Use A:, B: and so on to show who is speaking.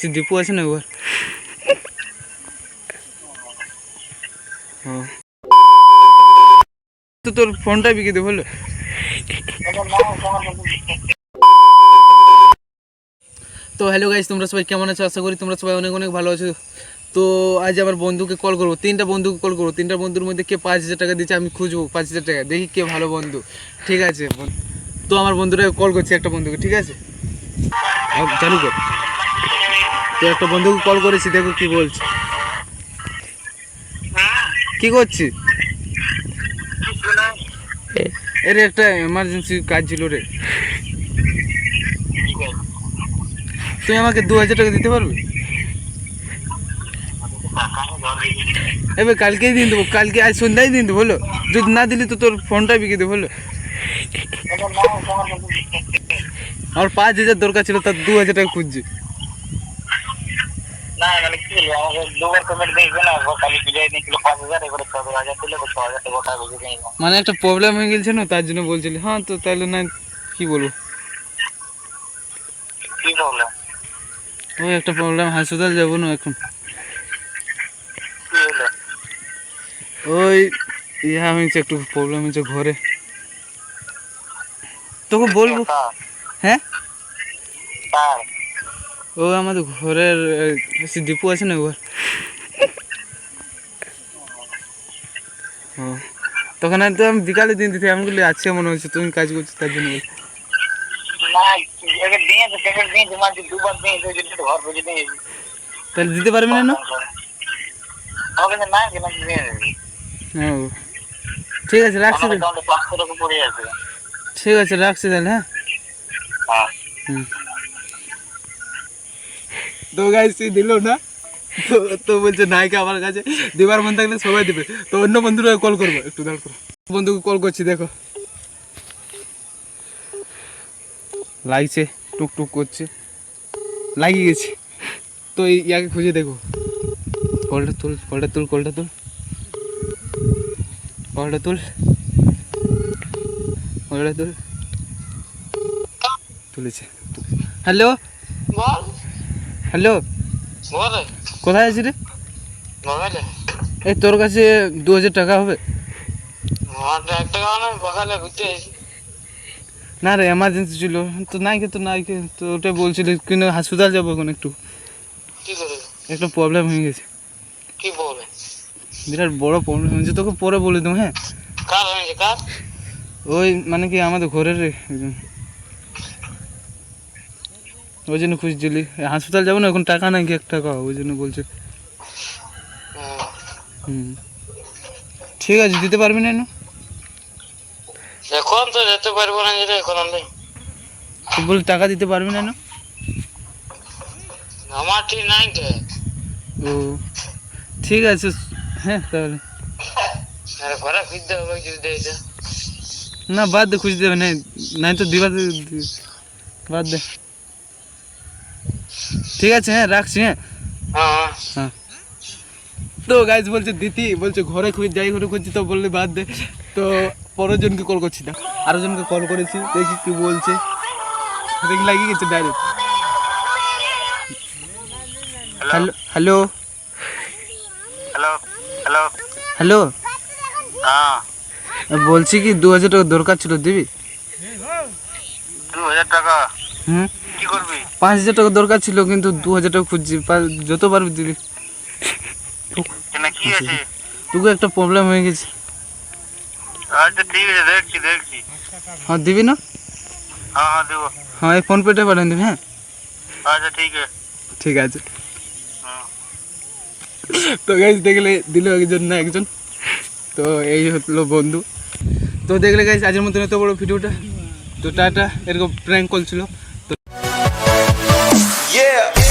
A: সে দীপু আছে না ওর ও তো তোর ফোনটা বিকে দেবো তো হ্যালো গাইস তোমরা সবাই কেমন আছো? আশা করি তোমরা সবাই অনেক অনেক ভালো আছো। তো আজ আমার বন্ধুকে কল করব। তিনটা বন্ধুকে কল করব। তিনটা বন্ধুর মধ্যে কে পাঁচ হাজার টাকা দিচ্ছে আমি খুঁজবো। পাঁচ হাজার টাকা। দেখি কে ভালো বন্ধু। ঠিক আছে তো আমার বন্ধুরা কল করছে একটা বন্ধুকে, ঠিক আছে? চালু কর। তো একটা বন্ধুকে কল করেছি, দেখো কি বলছে। কি করছিস? এর একটা এমার্জেন্সি কাজ ছিল রে। তুই আমাকে দু হাজার টাকা দিতে পারবি? এবার কালকেই দিন দেবো, কালকে আজ সন্ধ্যায় দিন দেবো বলো যদি না দিলি তো তোর ফোনটা বিকে দেবো বলো আমার পাঁচ হাজার দরকার ছিল তার দু হাজার টাকা খুঁজছি।
B: না মানে কি বলব আমাকে দুবার পেমেন্ট দিয়েছে না ও পূজায় নিয়েছিল পাঁচ হাজার এবারে ছ হাজার দিলে ছ হাজার টাকা বুঝে দিই
A: মানে একটা প্রবলেম হয়ে গেছে না তার জন্য বলছিলি হ্যাঁ তো তাহলে না কি বলব?
B: কি প্রবলেম
A: ওই একটা প্রবলেম হাসপাতাল যাব না এখন। ওই ইহা হয়েছে একটু প্রবলেম হয়েছে ঘরে। তোকে বলব হ্যাঁ? ও আমাদের ঘরের দীপু আছে না ঘর? ও তখন তো আমি বিকালে দিন দিতে আমি বলি আজকে মনে হচ্ছে তুমি কাজ করছ তার জন্য তাহলে দিতে পারবি না না? ও। ঠিক আছে রাখছি
B: আছে
A: ঠিক আছে রাখছি তাহলে হ্যাঁ?
B: হ্যাঁ।
A: হুম। তো গাইস দিল না। তো তো বলছে, নায়িকা আমার কাছে দেবার মন থাকলে সবাই দেবে। তো অন্য বন্ধুরা কল করব, একটু দাঁড় করো। বন্ধুকে কল করছি, দেখো। লাগছে টুক টুক করছে। লাগিয়ে গেছে। তো ইয়াকে খুঁজে দেখো। কলটা তুল কলটা তুল কলটা তুল। কলটা তুল। কলটা তুল। তুলেছে। হ্যালো
B: বল।
A: হ্যালো। কোথায়? আছিস রে? এই তোর কাছে দু হাজার টাকা হবে।
B: টাকা না
A: না রে এমার্জেন্সি ছিল। তো নাই তো নাই তো ওটা বলছিল কিন্তু হাসপাতাল যাব এখন একটু। একটা প্রবলেম হয়ে গেছে।
B: কি বলে
A: বিরাট বড় প্রবলেম হয়েছে। তোকে পরে বলে দেবো হ্যাঁ?
B: কার হয়েছে কার?
A: ওই মানে কি আমাদের ঘরের রে একজন। ওই জন্য খুঁজছিলি হাসপাতাল যাব না এখন টাকা নাই কি এক টাকা ওই জন্য বলছে। হুম। ঠিক আছে দিতে পারবি না
B: এখন তো যেতে পারব না যেটা এখন আমি।
A: বল টাকা দিতে পারবি না
B: আমার ঠিক নাই তো
A: ও ঠিক আছে হ্যাঁ তাহলে।
B: আরে ঘরে ফিরতে হবে যদি দিয়েছে
A: না বাদ দে খুঁজতে হবে না নাই তো দিবা বাদ দে। ঠিক আছে হ্যাঁ রাখছি হ্যাঁ।
B: হ্যাঁ।
A: হ্যাঁ। তো গাইজ বলছে দিতি বলছে ঘরে খুঁজ যাই ঘরে খুঁজছি তো বললে বাদ দে। তো পরের জনকে কল করছি না আরও জনকে কল করেছি দেখি কি বলছে। দেখি লাগিয়ে গেছে direct hello hello?
B: Hello hello
A: hello?
B: হ্যাঁ।
A: বলছি কি দু হাজার টাকা দরকার ছিল দিবি?
B: দু হাজার টাকা?
A: হুম?
B: করবি?
A: পাঁচ হাজার টাকা দরকার ছিল কিন্তু দু হাজার টাকা খুঁজছি। যত পারবি দিবি
B: কি আছে?
A: তোকে একটা প্রবলেম হয়ে গেছে।
B: আচ্ছা ঠিক আছে দেখছি দেখছি।
A: হ্যাঁ দিবি না?
B: হ্যাঁ হ্যাঁ দেবো।
A: হ্যাঁ এই ফোন পেটা পাঠান দিবি হ্যাঁ?
B: আচ্ছা ঠিক আছে।
A: ঠিক আছে। তো গাইজ দেখলে দিল একজন না একজন? তো এই হলো বন্ধু। তো দেখলে গাইজ আজের মতন এত বড় ভিডিওটা তো টাটা এরকম প্র্যাঙ্ক কল ছিল। তো
C: Yeah.